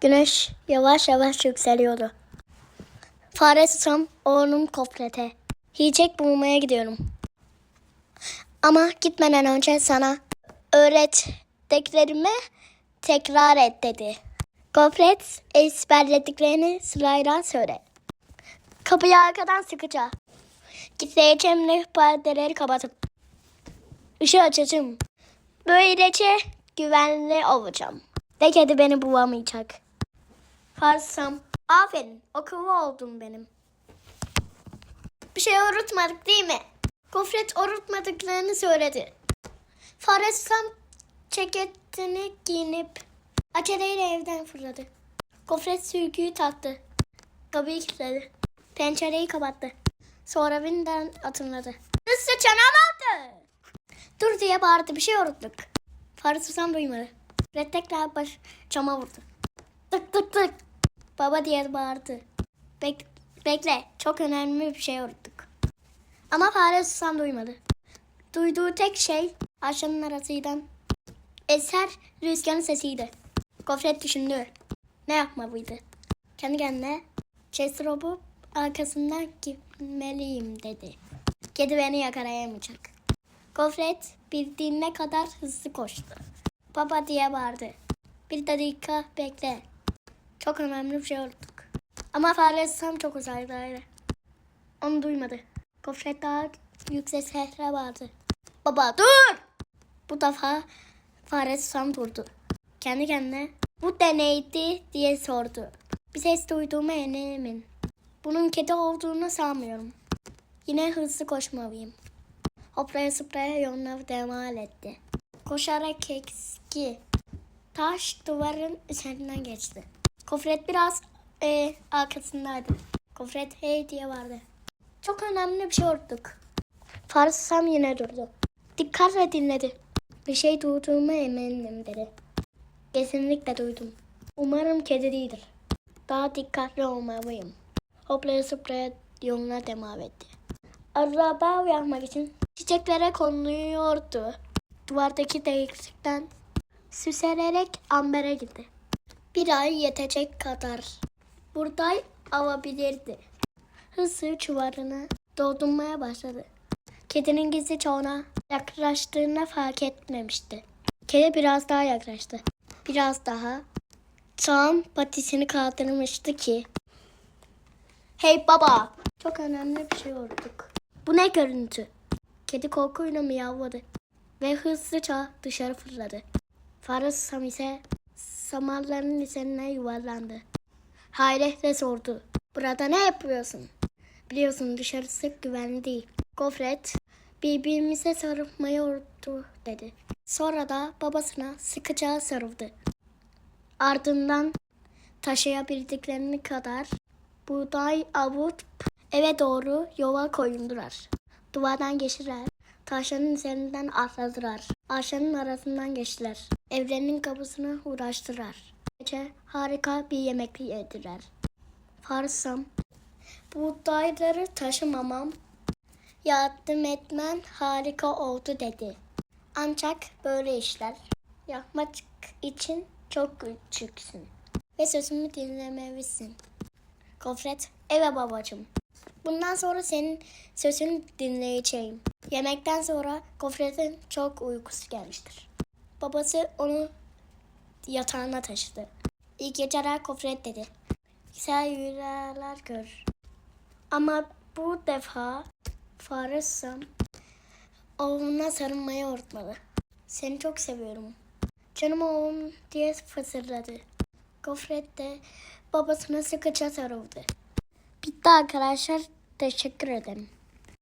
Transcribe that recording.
Güneş yavaş yavaş yükseliyordu. Fare susam oğlum koplete. Yiyecek bulmaya gidiyorum. Ama gitmeden önce sana öğrettiklerimi tekrar et dedi. Gofret ezberlediklerini sırayla söyle. Kapıyı arkadan sıkıca. Gideceğimle perdeleri kapatıp. Işığı açacağım. Böylece güvenli olacağım. De kedi beni bulamayacak. Farsam. Aferin. Akıllı oldun benim. Bir şey unutmadık değil mi? Gofret unutmadıklarını söyledi. Farsam ceketini giyinip aceleyle evden fırladı. Gofret sürgüyü taktı. Kapıyı kilitledi. Pencereyi kapattı. Sonra birinden atımladı. Hızlı çanağı Dur diye bağırdı bir şey unuttuk. Susam duymadı. Red tekrar baş cama vurdu. Tık tık tık. Baba diye bağırdı. Bek bekle çok önemli bir şey unuttuk. Ama fare susam duymadı. Duyduğu tek şey ağaçların arasından eser rüzgarın sesiydi. Gofret düşündü. Ne yapmalıydı? Kendi kendine olup arkasından gitmeliyim dedi. Kedi beni yakalayamayacak. Gofret bildiğine kadar hızlı koştu. Baba diye bağırdı. Bir dakika bekle. Çok önemli bir şey unuttuk. Ama fare sam çok uzaktaydı. Onu duymadı. Gofret daha yüksek sesle bağırdı. Baba dur! Bu defa fare sam durdu. Kendi kendine bu deneydi diye sordu. Bir ses duyduğuma eminim. Bunun kedi olduğunu sanmıyorum. Yine hızlı koşmalıyım. Hoplaya zıplaya yoluna devam etti. Koşarak eski taş duvarın üzerinden geçti. Kofret biraz e, arkasındaydı. Kofret hey diye vardı. Çok önemli bir şey unuttuk. Fars Sam yine durdu. Dikkatle dinledi. Bir şey duyduğuma eminim dedi. Kesinlikle duydum. Umarım kedi değildir. Daha dikkatli olmalıyım. Hoplaya zıplaya yoluna devam etti. Araba uyanmak için çiçeklere konuluyordu. Duvardaki delikten süslenerek ambere gitti. Bir ay yetecek kadar buğday alabilirdi. Hızlı çuvarını doldurmaya başladı. Kedinin gizli çoğuna yaklaştığını fark etmemişti. Kedi biraz daha yaklaştı. Biraz daha. Tam patisini kaldırmıştı ki. Hey baba! Çok önemli bir şey olduk. Bu ne görüntü? Kedi korkuyla miyavladı ve hızlıca dışarı fırladı. Fare Sam ise samanların üzerine yuvarlandı. Hayretle sordu. Burada ne yapıyorsun? Biliyorsun dışarısı güvenli değil. Gofret birbirimize sarılmayı unuttu dedi. Sonra da babasına sıkıca sarıldı. Ardından taşıyabildiklerini kadar buğday avup eve doğru yola koyundular. Duvardan geçtiler. Taşların üzerinden atladılar. Ağaçların arasından geçtiler. Evlerinin kapısını uğraştılar. Gece harika bir yemek yediler. Farsam, buğdayları taşımamam, yardım etmen harika oldu dedi. Ancak böyle işler yapmak için çok küçüksün ve sözümü dinlemelisin. Gofret, eve babacığım. Bundan sonra senin sözünü dinleyeceğim. Yemekten sonra Gofret'in çok uykusu gelmiştir. Babası onu yatağına taşıdı. İyi geceler Gofret dedi. Güzel rüyalar gör. Ama bu defa fare Sam oğluna sarılmayı unutmadı. Seni çok seviyorum. Canım oğlum diye fısıldadı. Gofret de babasına sıkıca sarıldı. Bitti arkadaşlar. Teşekkür ederim.